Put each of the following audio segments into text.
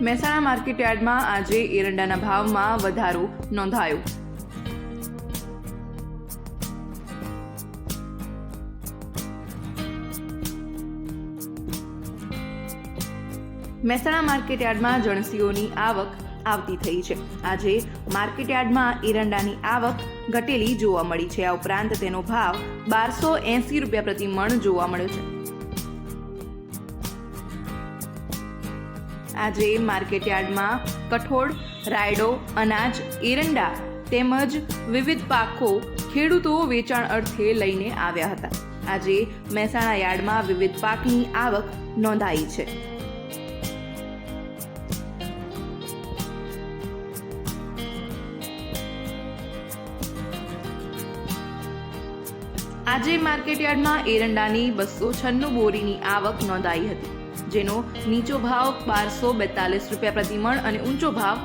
Mehsana market યાર્ડમાં આજે એરંડાના ભાવમાં વધારો નોંધાયો. મહેસાણા માર્કેટયાર્ડમાં જણસીઓની આવક આવતી થઈ છે. આજે માર્કેટ યાર્ડમાં એરંડાની આવક ઘટેલી જોવા મળી છે. આ ઉપરાંત તેનો ભાવ બારસો એંસી રૂપિયા પ્રતિ મણ જોવા મળ્યો છે. આજે માર્કેટ યાર્ડમાં કઠોળ, રાયડો, અનાજ, એરંડા તેમજ વિવિધ પાકો ખેડૂતો વેચાણ અર્થે લઈને આવ્યા હતા. આજે મહેસાણા યાર્ડમાં વિવિધ પાકની આવક નોંધાઈ છે. આજે માર્કેટયાર્ડમાં એરંડાની બસો છન્નું બોરીની આવક નોંધાઈ હતી. જેનો નીચો ભાવ બારસો બેતાલીસ રૂપિયા પ્રતિ મણ અને ઊંચો ભાવ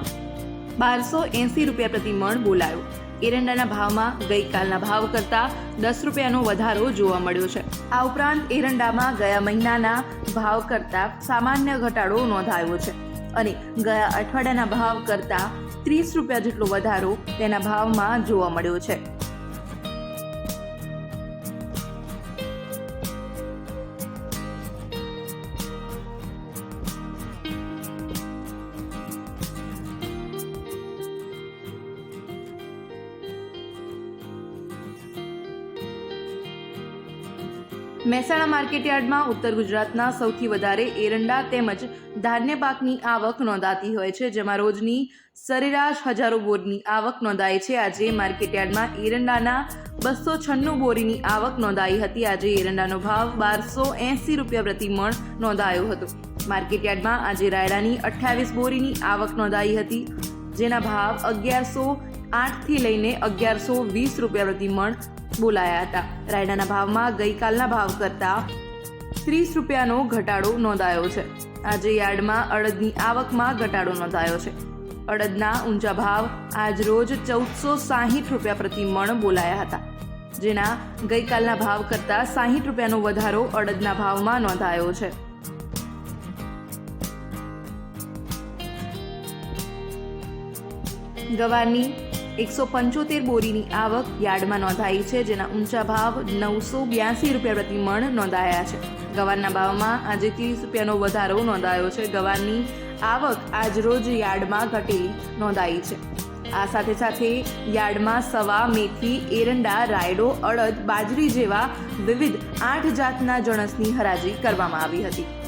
બારસો એંસી રૂપિયા પ્રતિ મણ બોલાયો. એરંડાના ભાવમાં ગઈકાલના ભાવ કરતાં દસ રૂપિયાનો વધારો જોવા મળ્યો છે. આ ઉપરાંત એરંડામાં ગયા મહિનાના ભાવ કરતાં સામાન્ય ઘટાડો નોંધાયો છે અને ગયા અઠવાડિયાના ભાવ કરતાં ત્રીસ રૂપિયા જેટલો વધારો તેના ભાવમાં જોવા મળ્યો છે. મહેસાણા માર્કેટયાર્ડમાં ઉત્તર ગુજરાતના સૌથી વધારે એરંડા તેમજ ધાન્ય પાકની આવક નોંધાતી હોય છે, જેમાં રોજની સરેરાશ હજારો બોરની આવક નોંધાય છે. આજે માર્કેટ યાર્ડમાં એરંડાના બસો છન્નું બોરીની આવક નોંધાઈ હતી. આજે એરંડાનો ભાવ બારસો એંસી રૂપિયા પ્રતિ મણ નોંધાયો હતો. માર્કેટ યાર્ડમાં આજે રાયડાની અઠ્યાવીસ બોરીની આવક નોંધાઈ હતી, જેના ભાવ અગિયારસો આઠથી લઈને અગિયારસો વીસ રૂપિયા પ્રતિ મણ બોલાયા હતા. રાયડાના ભાવમાં ગઈકાલના ભાવ કરતાં ત્રીસ રૂપિયાનો ઘટાડો નોંધાયો છે. આજે યાર્ડમાં અડદની આવકમાં ઘટાડો નોંધાયો છે. અડદના ઊંચા ભાવ આજ રોજ ચૌદસો સાહીઠ રૂપિયા પ્રતિ મણ બોલાયા હતા. જેના ગઈકાલના ભાવ કરતાં સાહીઠ રૂપિયાનો વધારો અડદના ભાવમાં નોંધાયો છે. ગવારની એકસો પંચોતેર બોરીની આવક યાર્ડમાં નોંધાઈ છે, જેના ઊંચા ભાવ નવસો બ્યાસી રૂપિયા પ્રતિ મણ નોંધાયા છે. ગવારના ભાવમાં આજે ત્રીસ રૂપિયાનો વધારો નોંધાયો છે. ગવારની આવક આજ રોજ યાર્ડમાં ઘટેલી નોંધાઈ છે. આ સાથે સાથે યાર્ડમાં સવા મેથી, એરંડા, રાયડો, અડદ, બાજરી જેવા વિવિધ આઠ જાતના જણસની હરાજી કરવામાં આવી હતી.